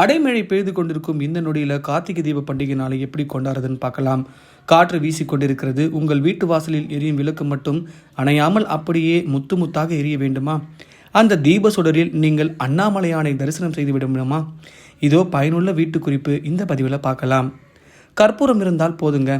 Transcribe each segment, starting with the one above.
அடைமழை பெய்து கொண்டிருக்கும் இந்த நொடியில் கார்த்திகை தீப பண்டிகை நாளை எப்படி கொண்டாடுறதுன்னு பார்க்கலாம். காற்று வீசிக்கொண்டிருக்கிறது உங்கள் வீட்டு வாசலில் எரியும் விளக்கு மட்டும் அணையாமல் அப்படியே முத்து முத்தாக எரிய வேண்டுமா? அந்த தீப சுடரில் நீங்கள் அண்ணாமலையானை தரிசனம் செய்து விட முடியுமா? இதோ பயனுள்ள வீட்டு குறிப்பு. இந்த பதிவில் பார்க்கலாம். கற்பூரம் இருந்தால் போதுங்க.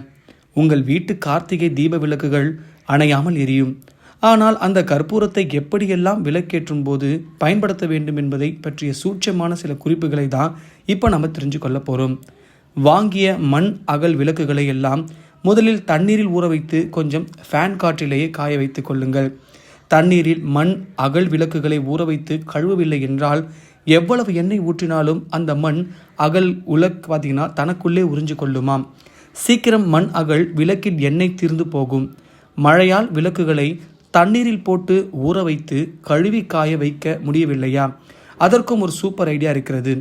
உங்கள் வீட்டு கார்த்திகை தீப விளக்குகள் அணையாமல் எரியும். ஆனால் அந்த கற்பூரத்தை எப்படியெல்லாம் விளக்கேற்றும் போது பயன்படுத்த வேண்டும் என்பதை பற்றிய சூட்சமான சில குறிப்புகளை தான் இப்போ நம்ம தெரிஞ்சு கொள்ள போகிறோம் வாங்கிய மண் அகல் விளக்குகளை எல்லாம் முதலில் தண்ணீரில் ஊற வைத்து கொஞ்சம் ஃபேன் காற்றிலேயே காய வைத்து கொள்ளுங்கள். தண்ணீரில் மண் அகல் விளக்குகளை ஊற வைத்து கழுவவில்லை என்றால் எவ்வளவு எண்ணெய் ஊற்றினாலும் அந்த மண் அகல் உலக் பார்த்தீங்கன்னா தனக்குள்ளே உறிஞ்சு கொள்ளுமாம். சீக்கிரம் மண் அகல் விளக்கில் எண்ணெய் தீர்ந்து போகும். மழையால் விளக்குகளை தண்ணீரில் போட்டு ஊற வைத்து கழுவி காய வைக்க முடியவில்லையா? அதற்கும் ஒரு சூப்பர் ஐடியா இருக்கிறது.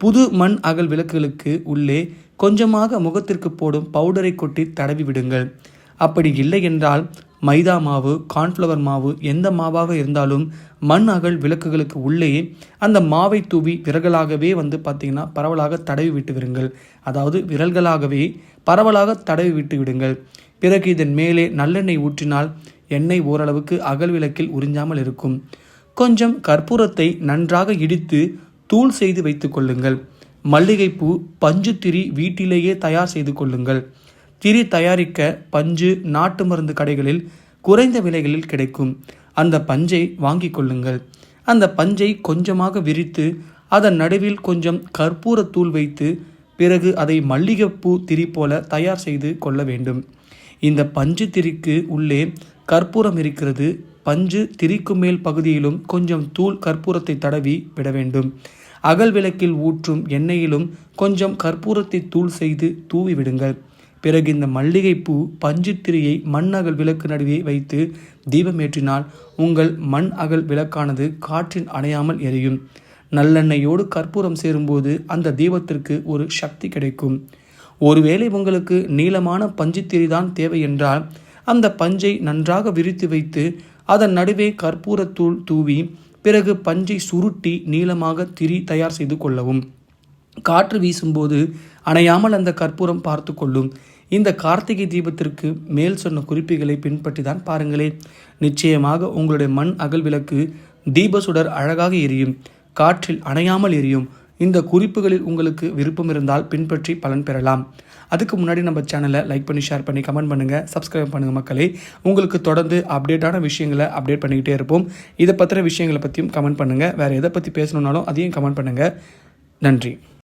புது மண் அகல் விளக்குகளுக்கு உள்ளே கொஞ்சமாக முகத்திற்கு போடும் பவுடரை கொட்டி தடவி விடுங்கள். அப்படி இல்லை என்றால் மைதா மாவு கார்ன்ஃப்ளவர் மாவு எந்த மாவாக இருந்தாலும் மண் அகல் விளக்குகளுக்கு உள்ளே அந்த மாவை தூவி விரல்களாகவே வந்து பார்த்திங்கன்னா பரவலாக தடவி விட்டு விடுங்கள். அதாவது விரல்களாகவே பரவலாக தடவி விட்டு விடுங்கள். பிறகு இதன் மேலே நல்லெண்ணெய் ஊற்றினால் எண்ணெய் ஓரளவுக்கு அகல் விளக்கில் உறிஞ்சாமல் இருக்கும். கொஞ்சம் கற்பூரத்தை நன்றாக இடித்து தூள் செய்து வைத்துக் கொள்ளுங்கள். மல்லிகைப்பூ பஞ்சு திரி வீட்டிலேயே தயார் செய்து கொள்ளுங்கள். திரி தயாரிக்க பஞ்சு நாட்டு மருந்து கடைகளில் குறைந்த விலைகளில் கிடைக்கும். அந்த பஞ்சை வாங்கி கொள்ளுங்கள். அந்த பஞ்சை கொஞ்சமாக விரித்து அதன் நடுவில் கொஞ்சம் கற்பூரத்தூள் வைத்து பிறகு அதை மல்லிகைப்பூ திரி போல தயார் செய்து கொள்ள வேண்டும். இந்த பஞ்சு திரிக்கு உள்ளே கற்பூரம் இருக்கிறது. பஞ்சு திரிக்கு மேல் பகுதியிலும் கொஞ்சம் தூள் கற்பூரத்தை தடவி விட வேண்டும். அகல் விளக்கில் ஊற்றும் எண்ணெயிலும் கொஞ்சம் கற்பூரத்தை தூள் செய்து தூவி விடுங்கள். பிறகு இந்த மல்லிகைப்பூ பஞ்சு திரியை மண் அகல் விளக்கு நடுவே வைத்து தீபமேற்றினால் உங்கள் மண் அகல் விளக்கானது காற்றின் அணையாமல் எரியும். நல்லெண்ணெயோடு கற்பூரம் சேரும்போது அந்த தீபத்திற்கு ஒரு சக்தி கிடைக்கும். ஒருவேளை உங்களுக்கு நீளமான பஞ்சுத்திரி தான் தேவை என்றால் அந்த பஞ்சை நன்றாக விரித்து வைத்து அதன் நடுவே கற்பூரத்தூள் தூவி பிறகு பஞ்சை சுருட்டி நீளமாக திரி தயார் செய்து கொள்ளவும். காற்று வீசும்போது அணையாமல் அந்த கற்பூரம் பார்த்து கொள்ளும். இந்த கார்த்திகை தீபத்திற்கு மேல் சொன்ன குறிப்புகளை பின்பற்றி தான் பாருங்களே. நிச்சயமாக உங்களுடைய மண் அகல் விளக்கு தீப சுடர் அழகாக எரியும். காற்றில் அணையாமல் எரியும். இந்த குறிப்புகளில் உங்களுக்கு விருப்பம் இருந்தால் பின்பற்றி பலன் பெறலாம். அதுக்கு முன்னாடி நம்ம சேனலை லைக் பண்ணி ஷேர் பண்ணி கமெண்ட் பண்ணுங்கள் சப்ஸ்கிரைப் பண்ணுங்கள் மக்களே. உங்களுக்கு தொடர்ந்து அப்டேட்டான விஷயங்களை அப்டேட் பண்ணிக்கிட்டே இருப்போம். இதை பற்றின விஷயங்களை பற்றியும் கமெண்ட் பண்ணுங்கள் வேறு எதை பற்றி பேசணுன்னாலும் அதையும் கமெண்ட் பண்ணுங்கள் நன்றி.